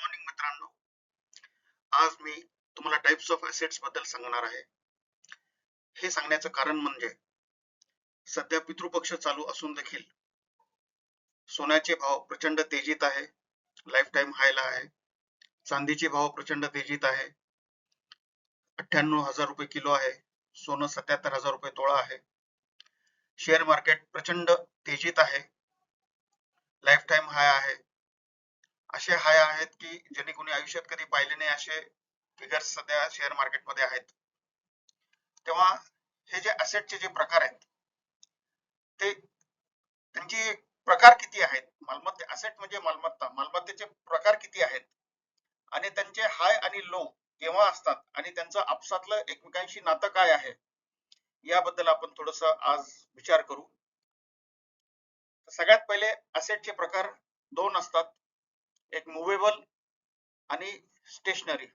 Morning मित्रांनो. आज मी तुम्हाला टाइप्स ऑफ असेट्सबद्दल सांगणार आहे. हे सांगण्याचं कारण म्हणजे सध्या पितृपक्ष चालू असून देखील सोन्याचे भाव प्रचंड तेजीत आहे लाईफ टाईम हायला आहे चांदीचे भाव प्रचंड तेजीत आहे अठ्ठ्याण्णव हजार रुपये किलो आहे सोनं सत्याहत्तर हजार रुपये तोळा आहे शेअर मार्केट प्रचंड तेजीत आहे लाईफ टाईम हाय आहे असे हाय आहेत की ज्यांनी कोणी आयुष्यात कधी पाहिले नाही असे फिगर्स सध्या शेअर मार्केटमध्ये आहेत. तेव्हा हे जे असेटचे जे प्रकार आहेत ते त्यांचे प्रकार किती आहेत? मालमत्ते असेट म्हणजे मालमत्ता. मालमत्तेचे प्रकार किती आहेत? आणि त्यांचे हाय आणि लो केव्हा असतात? आणि त्यांचं आपसातलं एकमेकांशी नातं काय आहे? याबद्दल आपण थोडस आज विचार करू. सगळ्यात पहिले असेटचे प्रकार दोन असतात. एक मुवेबल आणि स्टेशनरी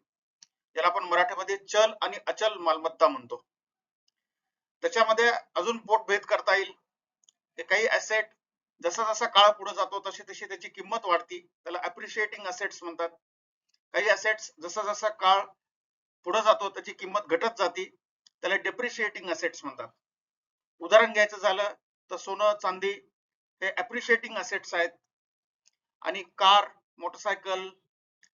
याला आपण मराठीमध्ये चल आणि अचल मालमत्ता म्हणतो. त्याच्यामध्ये अजून पोटभेद करता येईल. ते काही असेट जसा जसा काळ पुढे जातो तशी तशी त्याची किंमत वाढती. त्याला अप्रिशिएटिंग असेट्स म्हणतात. काही असेट्स जसा जसा काळ पुढे जातो त्याची किंमत घटत जाती. त्याला डेप्रिशिएटिंग असेट्स म्हणतात. उदाहरण घ्यायचं झालं तर सोनं चांदी हे अप्रिशिएटिंग असेट्स आहेत. आणि कार मोटरसायकल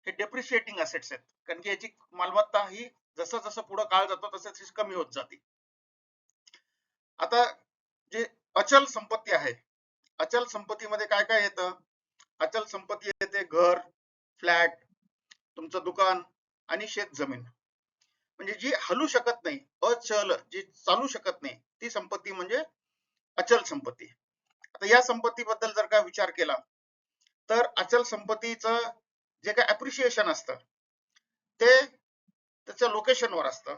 हे डेप्रिशिएटिंग असेट्स आहेत. कारण की याची मालमत्ता ही जसं जसं पुढे काळ जातो तसं तशी कमी होत जाते. आता जे अचल संपत्ती आहे अचल संपत्तीमध्ये काय काय येतं? अचल संपत्ती येते घर फ्लॅट तुमचं दुकान आणि शेत जमीन म्हणजे जी हलू शकत नाही अचल जी चालू शकत नाही ती संपत्ती म्हणजे अचल संपत्ती. आता या संपत्तीबद्दल जर का विचार केला तर अचल संपत्तीचं जे काय अप्रिशिएशन असतं ते त्याच्या लोकेशनवर असतं.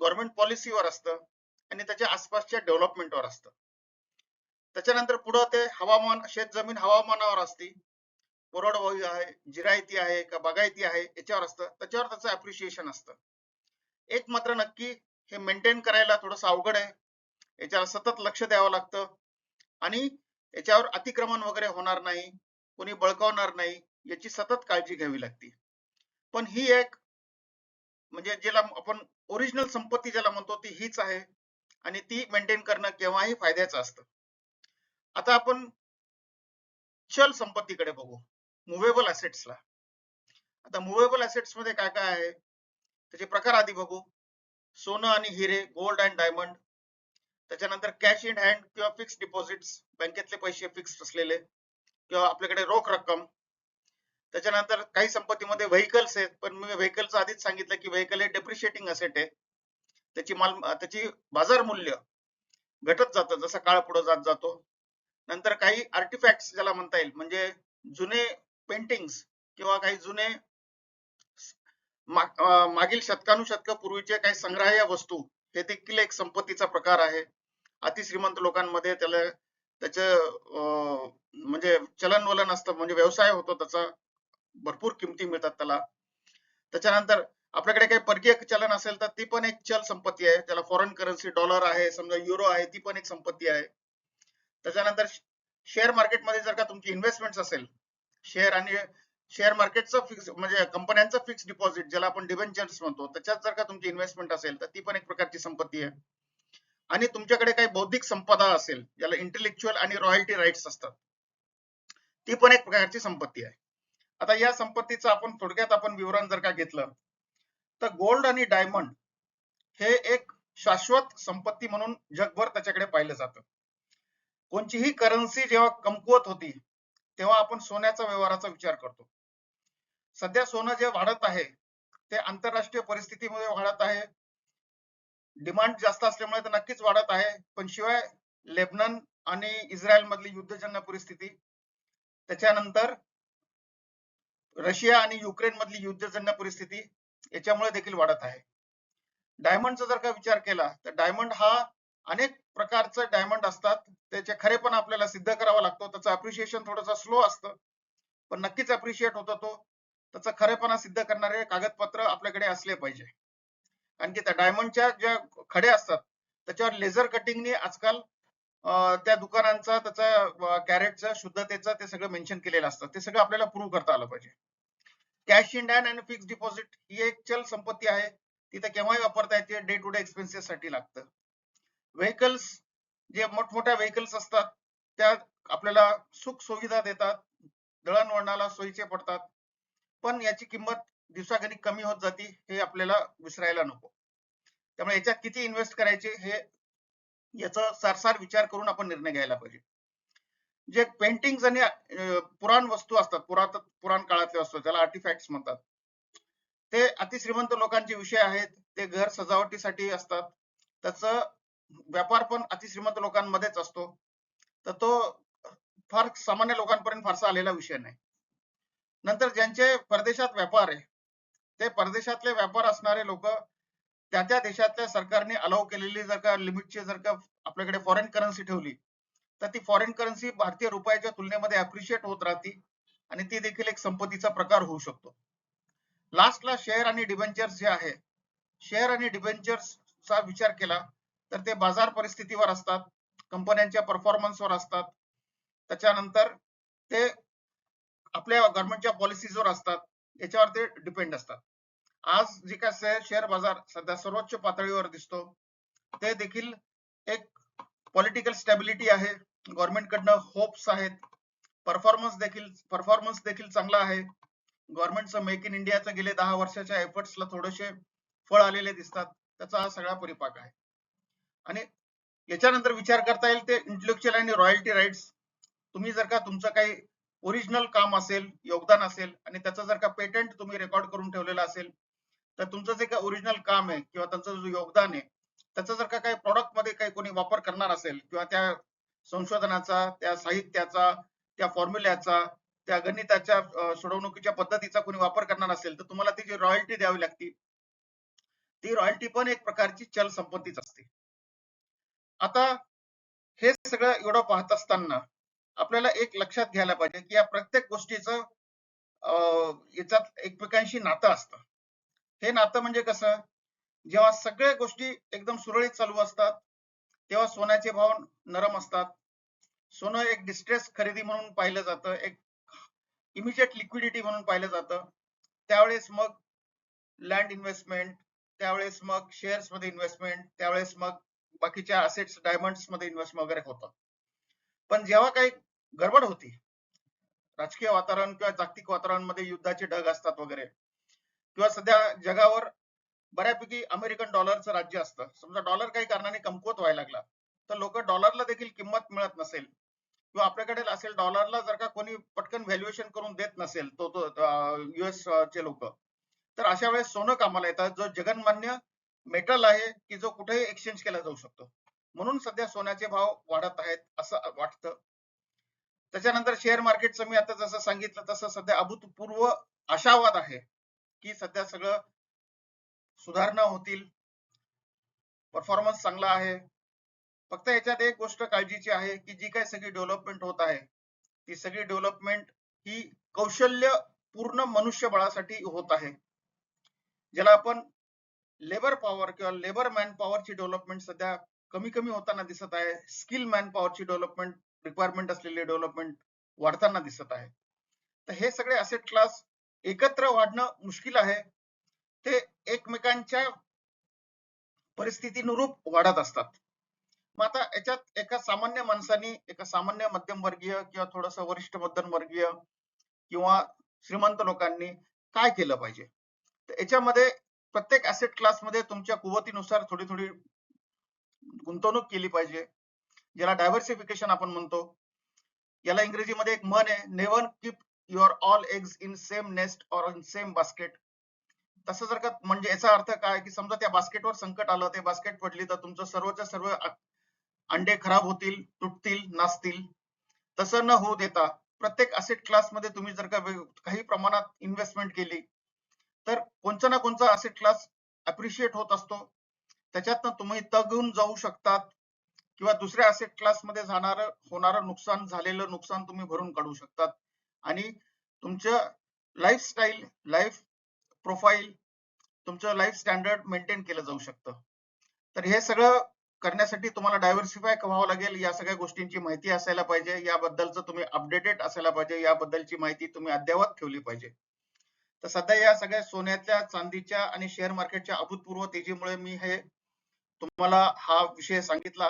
गव्हर्नमेंट पॉलिसीवर असतं आणि त्याच्या आसपासच्या डेव्हलपमेंटवर असतं. त्याच्यानंतर पुढं ते हवामान शेत जमीन हवामानावर असते. कोरडवाहू आहे जिरायती आहे का बागायती आहे याच्यावर असतं. त्याच्यावर त्याचं अप्रिशिएशन असतं. एक मात्र नक्की हे मेंटेन करायला थोडस अवघड आहे. याच्यावर सतत लक्ष द्यावं लागतं. आणि याच्यावर अतिक्रमण वगैरे होणार नाही कोणी बळकावणार नाही याची सतत काळजी घ्यावी लागते. पण ही एक म्हणजे ज्याला आपण ओरिजिनल संपत्ती ज्याला म्हणतो ती हीच आहे आणि ती मेंटेन करणं केव्हाही फायद्याचं असतं. आता आपण चल संपत्तीकडे बघू मुव्हेबल असेट्सला आता मुव्हेबल असेट्समध्ये काय काय आहे? त्याचे प्रकार आधी बघू. सोनं आणि हिरे गोल्ड अँड डायमंड त्याच्यानंतर कॅश इन हँड किंवा फिक्स डिपॉझिट बँकेतले पैसे फिक्स असलेले किंवा आपल्याकडे रोख रक्कम. त्याच्यानंतर काही संपत्तीमध्ये व्हेकल्स आहेत पण मी व्हेकलचं आधीच सांगितलं की व्हेकल हे डेप्रिशिएटिंग असेट आहे. त्याची माल त्याची बाजार मूल्य घटत जातं जसा काळ पुढे जात जातो. नंतर काही आर्टिफॅक्ट ज्याला म्हणता येईल म्हणजे जुने पेंटिंग्स किंवा काही जुने मागील शतकानुशतक पूर्वीचे काही संग्राह्य वस्तू हे देखील एक संपत्तीचा प्रकार आहे. अतिश्रीमंत लोकांमध्ये त्याला त्याचं म्हणजे चलन वलन असतं म्हणजे व्यवसाय होतो त्याचा. भरपूर किमती मिळतात त्याला. त्याच्यानंतर आपल्याकडे काही परकीय चलन असेल तर ती पण एक चल संपत्ती आहे. त्याला फॉरेन करन्सी डॉलर आहे समजा युरो आहे ती पण एक संपत्ती आहे. त्याच्यानंतर शेअर मार्केटमध्ये जर का तुमची इन्व्हेस्टमेंट असेल शेअर आणि शेअर मार्केटचं फिक्स म्हणजे कंपन्यांचं फिक्स डिपॉझिट ज्याला आपण डिबेंचर्स म्हणतो त्याच्यात जर का तुमची इन्व्हेस्टमेंट असेल तर ती पण एक प्रकारची संपत्ती आहे. आणि तुमच्याकडे काही बौद्धिक संपदा असेल ज्याला इंटेलेक्च्युअल आणि रॉयल्टी राईट्स असतात ती पण एक प्रकारची संपत्ती आहे. आता या संपत्तीचं आपण थोडक्यात आपण विवरण जर का घेतलं तर गोल्ड आणि डायमंड हे एक शाश्वत संपत्ती म्हणून जगभर त्याच्याकडे पाहिलं जातं. कोणतीही करन्सी जेव्हा कमकुवत होती तेव्हा आपण सोन्याचा व्यवहाराचा विचार करतो. सध्या सोनं जे वाढत आहे ते आंतरराष्ट्रीय परिस्थितीमुळे वाढत आहे. डिमांड जास्त असल्यामुळे तर नक्कीच वाढत आहे. पण शिवाय लेबनन आणि इस्रायल मधली युद्धजन्य परिस्थिती त्याच्यानंतर रशिया आणि युक्रेन मधली युद्धजन्य परिस्थिती याच्यामुळे देखील वाढत आहे. डायमंडचा जर का विचार केला तर डायमंड हा अनेक प्रकारचे डायमंड असतात. त्याचे खरेपण आपल्याला सिद्ध करावा लागतो. त्याचं अप्रिशिएशन थोडंसं स्लो असतं. पण नक्कीच अप्रिशिएट होतो तो. त्याचा खरेपणा सिद्ध करणारे कागदपत्र आपल्याकडे असले पाहिजे. कारण की त्या डायमंडच्या ज्या खडे असतात त्याच्यावर लेझर कटिंगने आजकाल त्या दुकानांचा त्याचा कॅरेटचा शुद्धतेचा ते सगळं मेन्शन केलेलं असतं. ते सगळं आपल्याला प्रूव्ह करता आलं पाहिजे. कॅश इन हँड आणि फिक्स डिपॉझिट ही एक चल संपत्ती आहे. तिथे केव्हाही वापरता येते डे टू डे एक्सपेन्सेस साठी लागतं. व्हेकल्स जे मोठमोठ्या व्हेकल्स असतात त्या आपल्याला सुख सुविधा देतात. दळणवळणाला सोयीचे पडतात. पण याची किंमत दिवसागणिक कमी होत जाते हे आपल्याला विसरायला नको. त्यामुळे याच्यात किती इन्व्हेस्ट करायचे हे याचा सारसार विचार करून आपण निर्णय घ्यायला पाहिजे. जे पेंटिंग आणि पुराण वस्तू असतात पुरात पुराण काळातल्या वस्तू त्याला आर्टिफॅक्ट म्हणतात ते अतिश्रीमंत लोकांचे विषय आहेत ते घर सजावटीसाठी असतात त्याच व्यापार पण अतिश्रीमंत लोकांमध्येच असतो तर तो फार सामान्य लोकांपर्यंत फारसा आलेला विषय नाही. नंतर ज्यांचे परदेशात व्यापार आहे ते परदेशातले व्यापार असणारे लोक त्या त्या देशातल्या सरकारने अलाव केलेली जर का लिमिटची जर का आपल्याकडे फॉरेन करन्सी ठेवली तर ती फॉरेन करन्सी भारतीय रुपयाच्या तुलनेमध्ये अप्रिशिएट होत राहते आणि ती देखील एक संपत्तीचा प्रकार होऊ शकतो. लास्टला शेअर आणि डिबेंचर्स जे आहे शेअर आणि डिबेंचर्सचा विचार केला तर ते बाजार परिस्थितीवर असतात कंपन्यांच्या परफॉर्मन्सवर असतात त्याच्यानंतर ते आपल्या गव्हर्नमेंटच्या पॉलिसीजवर असतात याच्यावर ते डिपेंड असतात. आज जे काय शेअर शेअर बाजार सध्या सर्वोच्च पातळीवर दिसतो ते देखील एक पॉलिटिकल स्टॅबिलिटी आहे. गव्हर्नमेंट कडनं होप्स आहेत. परफॉर्मन्स देखील परफॉर्मन्स देखील चांगला आहे. गव्हर्नमेंटचं मेक इन इंडियाचं गेले दहा वर्षाच्या एफर्ट्सला थोडेसे फळ आलेले दिसतात. त्याचा हा सगळा परिपाक आहे. आणि याच्यानंतर विचार करता येईल ते इंटेलेक्च्युअल आणि रॉयल्टी राईट्स तुम्ही जर का तुमचं काही ओरिजिनल काम असेल योगदान असेल आणि त्याचा जर का पेटंट तुम्ही रेकॉर्ड करून ठेवलेलं असेल तर तुमचं जे काही ओरिजिनल काम आहे किंवा त्यांचं जो योगदान आहे त्याचा जर का काही प्रॉडक्टमध्ये काही कोणी वापर करणार असेल किंवा त्या संशोधनाचा त्या साहित्याचा त्या फॉर्म्युल्याचा त्या गणिताच्या सोडवणुकीच्या पद्धतीचा कोणी वापर करणार असेल तर तुम्हाला ती जी रॉयल्टी द्यावी लागते ती रॉयल्टी पण एक प्रकारची चल संपत्तीच असते. आता हे सगळं एवढं पाहत असताना आपल्याला एक लक्षात घ्यायला पाहिजे की या प्रत्येक गोष्टीचं अं, याच्यात एकमेकांशी नातं असतं. हे नातं म्हणजे कसं? जेव्हा सगळ्या गोष्टी एकदम सुरळीत चालू असतात तेव्हा सोन्याचे भाव नरम असतात. सोनं एक डिस्ट्रेस खरेदी म्हणून पाहिलं जातं एक इमिजिएट लिक्विडिटी म्हणून पाहिलं जातं. त्यावेळेस मग लँड इन्व्हेस्टमेंट त्यावेळेस मग शेअर्समध्ये इन्व्हेस्टमेंट त्यावेळेस मग बाकीच्या असेट्स डायमंड्समध्ये इन्व्हेस्टमेंट वगैरे होतं. पण जेव्हा काही गडबड होती राजकीय वातावरण किंवा जागतिक वातावरणामध्ये युद्धाचे ढग असतात वगैरे किंवा सध्या जगावर बऱ्यापैकी अमेरिकन डॉलरचं राज्य असतं. समजा डॉलर काही कारणाने कमकुवत व्हायला लागला तर लोक डॉलरला देखील किंमत मिळत नसेल किंवा आपल्याकडे असेल डॉलरला जर का कोणी पटकन व्हॅल्युएशन करून देत नसेल तो तो युएस चे लोक तर अशा वेळेस सोनं कामाला येतात जो जगनमान्य मेटल आहे की जो कुठेही एक्सचेंज केला जाऊ शकतो. म्हणून सध्या सोन्याचे भाव वाढत आहेत असं वाटतं. त्याच्यानंतर शेअर मार्केटचं मी आता जसं सांगितलं तसं सध्या अभूतपूर्व आशावाद आहे की सध्या सगळं सुधारणा होतील. परफॉर्मन्स चांगला आहे. फक्त याच्यात एक गोष्ट काळजीची आहे की जी काही सगळी डेव्हलपमेंट होत आहे ती सगळी डेव्हलपमेंट ही कौशल्य पूर्ण मनुष्यबळासाठी होत आहे. ज्याला आपण लेबर पॉवर किंवा लेबर मॅन पॉवरची डेव्हलपमेंट सध्या कमी कमी होताना दिसत आहे. स्किल मॅन पॉवरची डेव्हलपमेंट रिक्वायरमेंट असलेली डेव्हलपमेंट वाढताना दिसत आहे. तर हे सगळे असेट क्लास एकत्र वाढणं मुश्किल आहे. ते एकमेकांच्या परिस्थितीनुरूप वाढत असतात. मग आता याच्यात एका सामान्य माणसाने एका सामान्य मध्यमवर्गीय किंवा थोडस वरिष्ठ मध्यमवर्गीय किंवा श्रीमंत लोकांनी काय केलं पाहिजे? तर याच्यामध्ये प्रत्येक ऍसेट क्लासमध्ये तुमच्या कुवतीनुसार थोडी थोडी गुंतवणूक केली पाहिजे. ज्याला डायव्हर्सिफिकेशन आपण म्हणतो. याला इंग्रजीमध्ये एक म्हण आहे never keep your all eggs in same nest or in same basket तसं जर का म्हणजे याचा अर्थ काय की समजा त्या बास्केटवर संकट आलं ते बास्केट पडली तर तुमचं सर्वच्या सर्व अंडे खराब होतील तुटतील नासतील. तसं न होऊ देता प्रत्येक असेट क्लासमध्ये तुम्ही जर का काही प्रमाणात इन्व्हेस्टमेंट केली तर कोणचा ना कोणचा असेट क्लास अप्रिशिएट होत असतो. त्याच्यातनं तुम्ही तगून जाऊ शकतात किंवा दुसऱ्या असेट क्लासमध्ये जाणार होणारं नुकसान झालेलं नुकसान तुम्ही भरून काढू शकतात. आणि तुमचं लाईफस्टाईल लाईफ प्रोफाईल तुमचं लाईफ स्टँडर्ड मेंटेन केलं जाऊ शकतं. तर हे सगळं करण्यासाठी तुम्हाला डायव्हर्सिफाय व्हावं लागेल. या सगळ्या गोष्टींची माहिती असायला पाहिजे. याबद्दलचं तुम्ही अपडेटेड असायला पाहिजे. याबद्दलची माहिती तुम्ही अद्ययावत ठेवली पाहिजे. तर सध्या या सगळ्या सोन्याच्या चांदीच्या आणि शेअर मार्केटच्या अभूतपूर्व तेजीमुळे मी हे तुम्हाला हा विषय सांगितला.